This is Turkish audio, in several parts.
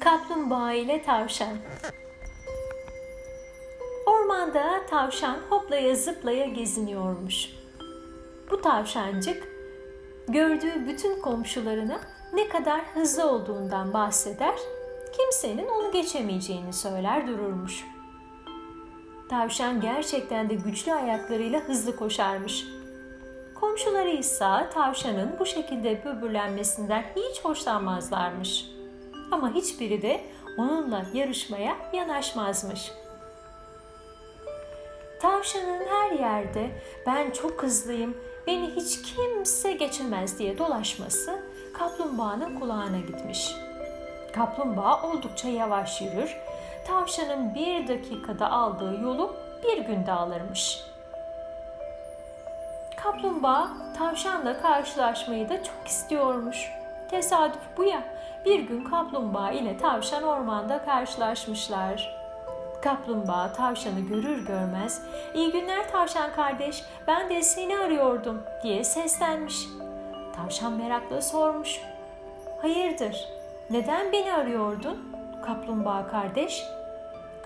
Kaplumbağa ile tavşan. Ormanda tavşan hoplaya zıplaya geziniyormuş. Bu tavşancık gördüğü bütün komşularına ne kadar hızlı olduğundan bahseder, kimsenin onu geçemeyeceğini söyler dururmuş. Tavşan gerçekten de güçlü ayaklarıyla hızlı koşarmış. Komşuları ise tavşanın bu şekilde böbürlenmesinden hiç hoşlanmazlarmış. Ama hiçbiri de onunla yarışmaya yanaşmazmış. Tavşanın her yerde ben çok hızlıyım, beni hiç kimse geçemez diye dolaşması kaplumbağanın kulağına gitmiş. Kaplumbağa oldukça yavaş yürür, tavşanın bir dakikada aldığı yolu bir günde alırmış. Kaplumbağa tavşanla karşılaşmayı da çok istiyormuş. Tesadüf bu ya. Bir gün kaplumbağa ile tavşan ormanda karşılaşmışlar. Kaplumbağa tavşanı görür görmez "İyi günler tavşan kardeş, ben de seni arıyordum." diye seslenmiş. Tavşan merakla sormuş. "Hayırdır? Neden beni arıyordun?" Kaplumbağa kardeş.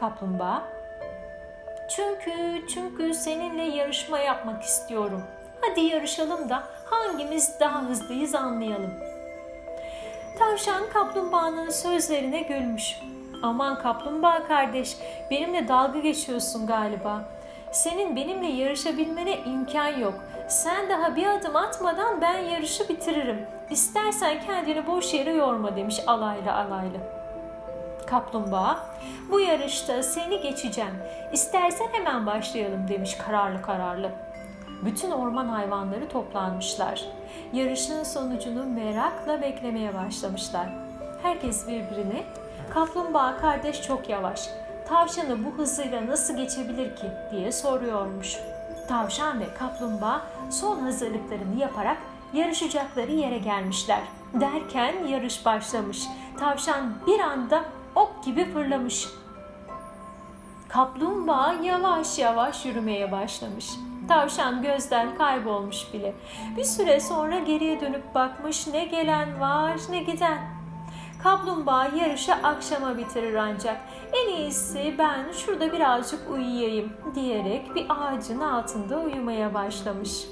Kaplumbağa çünkü çünkü seninle yarışma yapmak istiyorum. Hadi yarışalım da hangimiz daha hızlıyız anlayalım. Tavşan kaplumbağanın sözlerine gülmüş. Aman kaplumbağa kardeş, benimle dalga geçiyorsun galiba. Senin benimle yarışabilmene imkan yok. Sen daha bir adım atmadan ben yarışı bitiririm. İstersen kendini boş yere yorma demiş alaylı alaylı. Kaplumbağa, bu yarışta seni geçeceğim. İstersen hemen başlayalım demiş kararlı kararlı. Bütün orman hayvanları toplanmışlar. Yarışın sonucunu merakla beklemeye başlamışlar. Herkes birbirini, kaplumbağa kardeş çok yavaş, tavşanı bu hızıyla nasıl geçebilir ki diye soruyormuş. Tavşan ve kaplumbağa son hazırlıklarını yaparak yarışacakları yere gelmişler. Derken yarış başlamış. Tavşan bir anda ok gibi fırlamış. Kaplumbağa yavaş yavaş yürümeye başlamış. Tavşan gözden kaybolmuş bile. Bir süre sonra geriye dönüp bakmış ne gelen var ne giden. Kaplumbağa yarışı akşama bitirir ancak. En iyisi ben şurada birazcık uyuyayım diyerek bir ağacın altında uyumaya başlamış.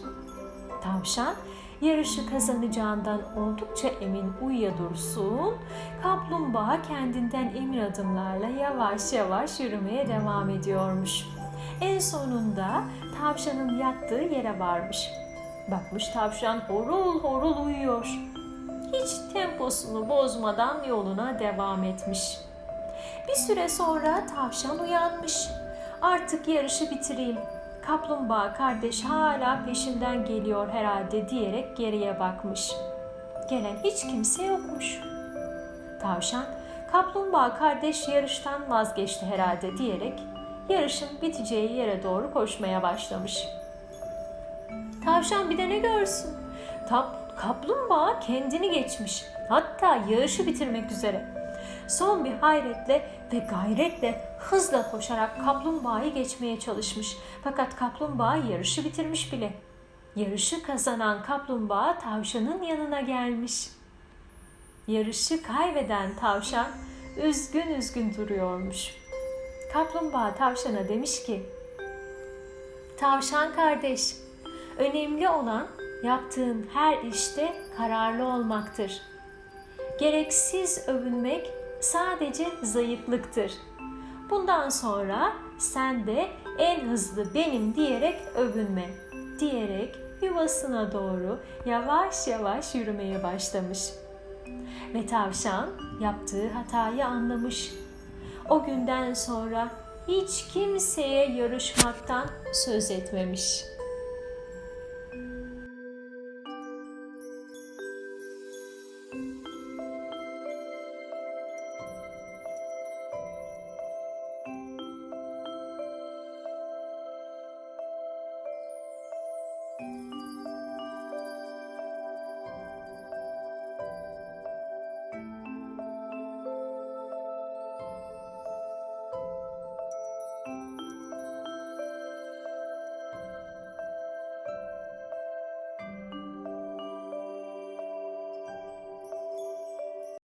Tavşan yarışı kazanacağından oldukça emin uyuya dursun, kaplumbağa kendinden emin adımlarla yavaş yavaş yürümeye devam ediyormuş. En sonunda tavşanın yattığı yere varmış. Bakmış tavşan horul horul uyuyor. Hiç temposunu bozmadan yoluna devam etmiş. Bir süre sonra tavşan uyanmış. Artık yarışı bitireyim. Kaplumbağa kardeş hala peşinden geliyor herhalde diyerek geriye bakmış. Gelen hiç kimse yokmuş. Tavşan, kaplumbağa kardeş yarıştan vazgeçti herhalde diyerek yarışın biteceği yere doğru koşmaya başlamış. Tavşan bir de ne görsün? Tap, kaplumbağa kendini geçmiş. Hatta yarışı bitirmek üzere. Son bir hayretle ve gayretle hızla koşarak kaplumbağayı geçmeye çalışmış. Fakat kaplumbağa yarışı bitirmiş bile. Yarışı kazanan kaplumbağa tavşanın yanına gelmiş. Yarışı kaybeden tavşan üzgün üzgün duruyormuş. Kaplumbağa tavşana demiş ki: Tavşan kardeş, önemli olan yaptığın her işte kararlı olmaktır. Gereksiz övünmek sadece zayıflıktır. Bundan sonra sen de en hızlı benim diyerek övünme diyerek yuvasına doğru yavaş yavaş yürümeye başlamış. Ve tavşan yaptığı hatayı anlamış. O günden sonra hiç kimseye yarışmaktan söz etmemiş.